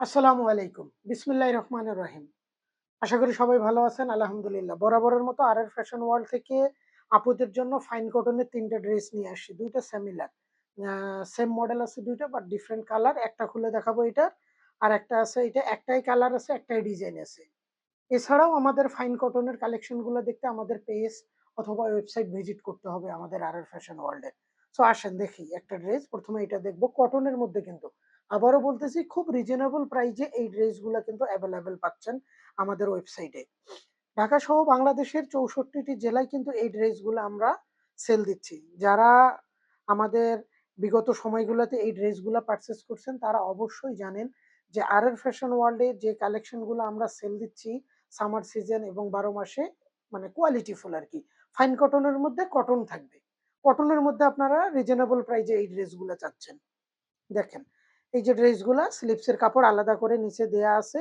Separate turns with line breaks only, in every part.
আসসালামু আলাইকুম। বিসমিল্লাহ রহমান রহিম। আশা করি সবাই ভালো আছেন, আলহামদুলিল্লাহ। বরাবরের মতো আর এর ফ্যাশন ওয়ার্ল্ড থেকে আপুদের জন্য ফাইন কটনের তিনটা ড্রেস নিয়ে আসছি, দুইটা সিমিলার সেম মডেল আছে দুইটা বাট ডিফারেন্ট কালার একটা খুলে দেখাবো এটার, আর একটা আছে এটা, একটাই কালার আছে, একটাই ডিজাইন আছে। এছাড়াও আমাদের ফাইন কটনের কালেকশনগুলো দেখতে আমাদের পেজ অথবা ওয়েবসাইট ভিজিট করতে হবে আমাদের আর এর ফ্যাশন ওয়ার্ল্ডের সো আসেন দেখি একটা ড্রেস প্রথমে এটা দেখব। কটনের মধ্যে কিন্তু আবারও বলতেছি, খুব রিজনেবল প্রাইজে এই ড্রেসগুলো কিন্তু অ্যাভেলেবেল পাচ্ছেন আমাদের ওয়েবসাইটে ঢাকা সহ বাংলাদেশের চৌষট্টিটি জেলায় কিন্তু এই ড্রেসগুলো আমরা সেল দিচ্ছি। যারা আমাদের বিগত সময়গুলোতে এই ড্রেসগুলো পারচেস করছেন, তারা অবশ্যই জানেন যে আর এর ফ্যাশন ওয়ার্ল্ডে যে কালেকশনগুলো আমরা সেল দিচ্ছি সামার সিজন এবং বারো মাসে মানে কোয়ালিটি ফুল আর কি ফাইন কটনের মধ্যে কটন থাকবে। কটনের মধ্যে আপনারা রিজনেবল প্রাইজে এই ড্রেসগুলো চাচ্ছেন। দেখেন এই যে ড্রেসগুলা স্লিপসের কাপড় আলাদা করে নিচে দেয়া আছে।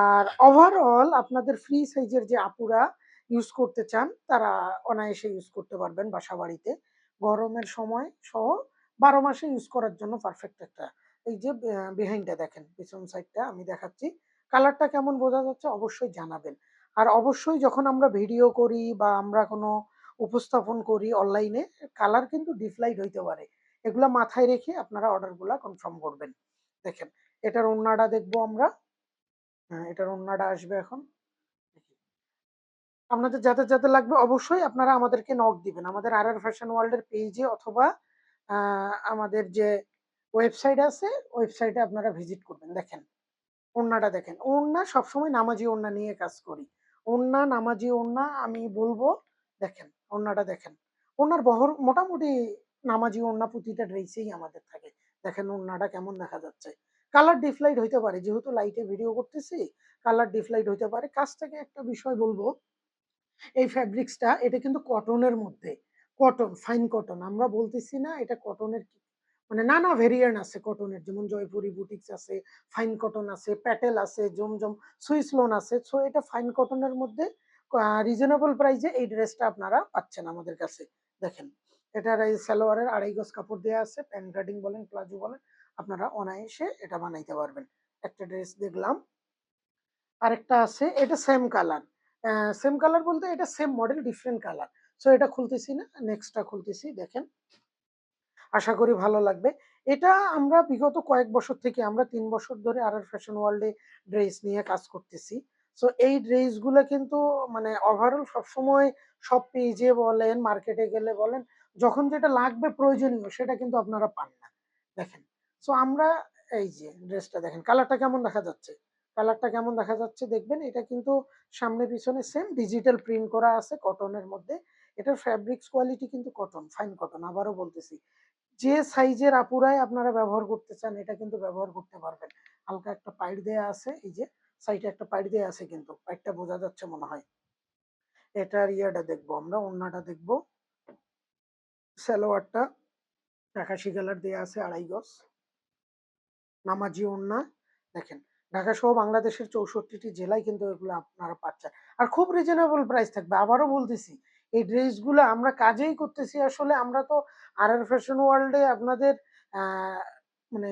আর ওভারঅল আপনাদের ফ্রি সাইজের যে আপুরা ইউজ করতে চান, তারা অনায়াসে ইউজ করতে পারবেন বাসা বাড়িতে গরমের সময় সহ বারো মাসে ইউজ করার জন্য পারফেক্ট একটা, এই যে বিহাইন্ডটা দেখেন, পিছন সাইডটা আমি দেখাচ্ছি। কালারটা কেমন বোঝা যাচ্ছে অবশ্যই জানাবেন। আর অবশ্যই যখন আমরা ভিডিও করি বা আমরা কোনো উপস্থাপন করি অনলাইনে কালার কিন্তু ডিফলাইট হইতে পারে। এগুলা মাথায় রেখে আপনারা অর্ডারগুলা কনফার্ম করবেন। দেখেন এটার ওন্নাটা দেখব আমরা। হ্যাঁ, এটার ওন্নাটা আসবে এখন। আপনাদের যাতে যাতে লাগবে অবশ্যই আপনারা আমাদেরকে নক দিবেন। আমাদের আর আর ফ্যাশন ওয়ার্ল্ডের পেজে অথবা আমাদের যে ওয়েবসাইট আছে ওয়েবসাইটে আপনারা ভিজিট করবেন। দেখেন ওন্নাটা দেখেন। ওন্না সবসময় নামাজি ওন্না নিয়ে কাজ করি। ওন্না নামাজি ওন্না আমি বলব দেখেন ওন্নাটা দেখেন। ওনার বহর মোটামুটি নামাজি ওড়না প্রতিটা ড্রেসেই আমাদের থাকে। দেখেন ওড়নাটা কেমন দেখা যাচ্ছে। কালার ডিফলাইট হইতে পারে, যেহেতু লাইটে ভিডিও করতেছি কালার ডিফলাইট হইতে পারে। কাছ থেকে একটা বিষয় বলব, এই ফ্যাব্রিক্সটা এটা কিন্তু কটনের মধ্যে। কটন ফাইন কটন আমরা বলতেছি না এটা কটনের মানে নানা ভেরিয়েন্ট আছে কটনের যেমন জয়পুরি বুটিক্স আছে ফাইন কটন আছে প্যাটেল আছে, জমজম সুইস লোন আছে। সো এটা ফাইন কটনের মধ্যে রিজনেবল প্রাইসে এই ড্রেসটা আপনারা পাচ্ছেন আমাদের কাছে। দেখেন এটার এই সালোয়ারের আড়াই গজ কাপড় দেওয়া আছে, প্যান্ট কাটিং বলেন, প্লাজো বলেন, আপনারা অনায়াসে এটা বানাইতে পারবেন। একটা ড্রেস দেখলাম। আরেকটা আছে, এটা সেম কালার সেম কালার বলতে এটা same model different colour so এটা খুলতেছি না নেক্সটটা খুলতেছি, দেখেন। আশা করি ভালো লাগবে। এটা আমরা বিগত কয়েক বছর থেকে, আমরা তিন বছর ধরে আর ফ্যাশন ওয়ার্ল্ডে ড্রেস নিয়ে কাজ করতেছি। সো এই ড্রেসগুলো কিন্তু মানে ওভারঅল সবসময় সব পেজে বলেন মার্কেটে গেলে বলেন যখন যেটা লাগবে প্রয়োজনীয়, সেটা কিন্তু আপনারা পান না। দেখেন সো আমরা এই যে ড্রেসটা দেখেন কালারটা কেমন দেখা যাচ্ছে? কালারটা কেমন দেখা যাচ্ছে? দেখবেন, এটা কিন্তু সামনে পিছনে সেম ডিজিটাল প্রিন্ট করা আছে কটনের মধ্যে। এটার ফ্যাব্রিক্স কোয়ালিটি কিন্তু কটন ফাইন কটন আবারও বলতেছি। যে সাইজের আপুরাই আপনারা ব্যবহার করতে চান, এটা কিন্তু ব্যবহার করতে পারবেন। হালকা একটা পাইট দেয়া আছে, এই যে সাইডে একটা পাইট দেয়া আছে কিন্তু, পাইটটা বোঝা যাচ্ছে মনে হয়। এটার ইয়াটা দেখব আমরা, ওন্নাটা দেখব। সালোয়ারটা আকাশি কালার দেয়া আছে আড়াই গজ। নামাজি ওন্না দেখেন ঢাকা সহ বাংলাদেশের চৌষট্টিটি জেলায় কিন্তু এগুলো আপনারা পাচ্ছেন। আর খুব রিজনেবল প্রাইস থাকবে। আবারও বলতেছি, এই ড্রেসগুলো আমরা কাজেই করতেছি আসলে, আমরা তো আর আর ফ্যাশন ওয়ার্ল্ডে আপনাদের মানে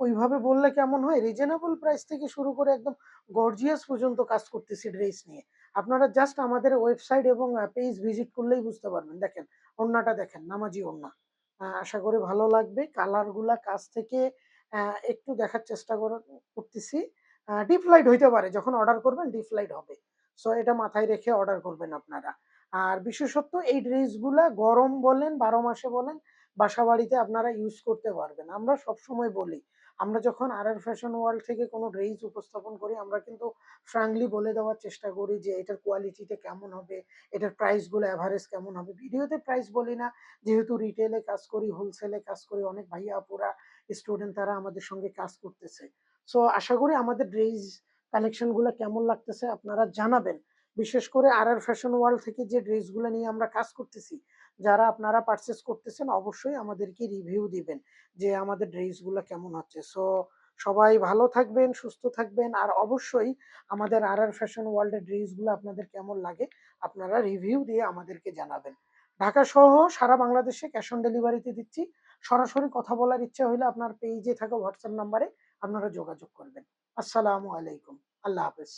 ওইভাবে বললে কেমন হয়? রিজনেবল প্রাইস থেকে শুরু করে একদম গর্জিয়াস পর্যন্ত কাজ করতেছি ড্রেস নিয়ে। আপনারা জাস্ট আমাদের ওয়েবসাইট এবং পেজ ভিজিট করলেই বুঝতে পারবেন। দেখেন ওন্নাটা দেখেন নামাজি আহ, আশা করি ভালো লাগবে। কালারগুলা কাছ থেকে একটু দেখার চেষ্টা করতেছি। ডিপ লাইট হইতে পারে যখন অর্ডার করবেন ডিপ লাইট হবে। সো এটা মাথায় রেখে অর্ডার করবেন আপনারা। আর বিশেষত এই ড্রেসগুলা গরম বলেন বারো মাসে বলেন বাসা বাড়িতে আপনারা ইউজ করতে পারবেন। আমরা সব সময় বলি আমরা যখন আর আর ফ্যাশন ওয়ার্ল্ড থেকে কোনো ড্রেস উপস্থাপন করি, আমরা কিন্তু ফ্রাঙ্কলি বলে দেওয়ার চেষ্টা করি যে এটার কোয়ালিটিটা কেমন হবে, এটার প্রাইসগুলো অ্যাভারেজ কেমন হবে। ভিডিওতে প্রাইস বলি না, যেহেতু রিটেলে কাজ করি হোলসেলে কাজ করি, অনেক ভাইয়া আপুরা স্টুডেন্ট তারা আমাদের সঙ্গে কাজ করতেছে। সো আশা করি আমাদের ড্রেস কালেকশনগুলো কেমন লাগতেছে আপনারা জানাবেন। বিশেষ করে আর আর ফ্যাশন ওয়ার্ল্ড থেকে যে ড্রেসগুলো নিয়ে আমরা কাজ করতেছি যারা আপনারা পারচেস করতেছেন, অবশ্যই আমাদেরকে রিভিউ দিবেন যে আমাদের ড্রেসগুলো কেমন হচ্ছে সো সবাই ভালো থাকবেন, সুস্থ থাকবেন, আর অবশ্যই আমাদের আর আর ফ্যাশন ওয়ার্ল্ডের ড্রেসগুলো আপনাদের কেমন লাগে, আপনারা রিভিউ দিয়ে আমাদেরকে জানাবেন। ঢাকা সহ সারা বাংলাদেশে ক্যাশ অন ডেলিভারিতে দিচ্ছি। সরাসরি কথা বলার ইচ্ছা হলে আপনার পেজে থাকা হোয়াটসঅ্যাপ নাম্বারে আপনারা যোগাযোগ করবেন। আসসালামু আলাইকুম। আল্লাহ হাফেজ।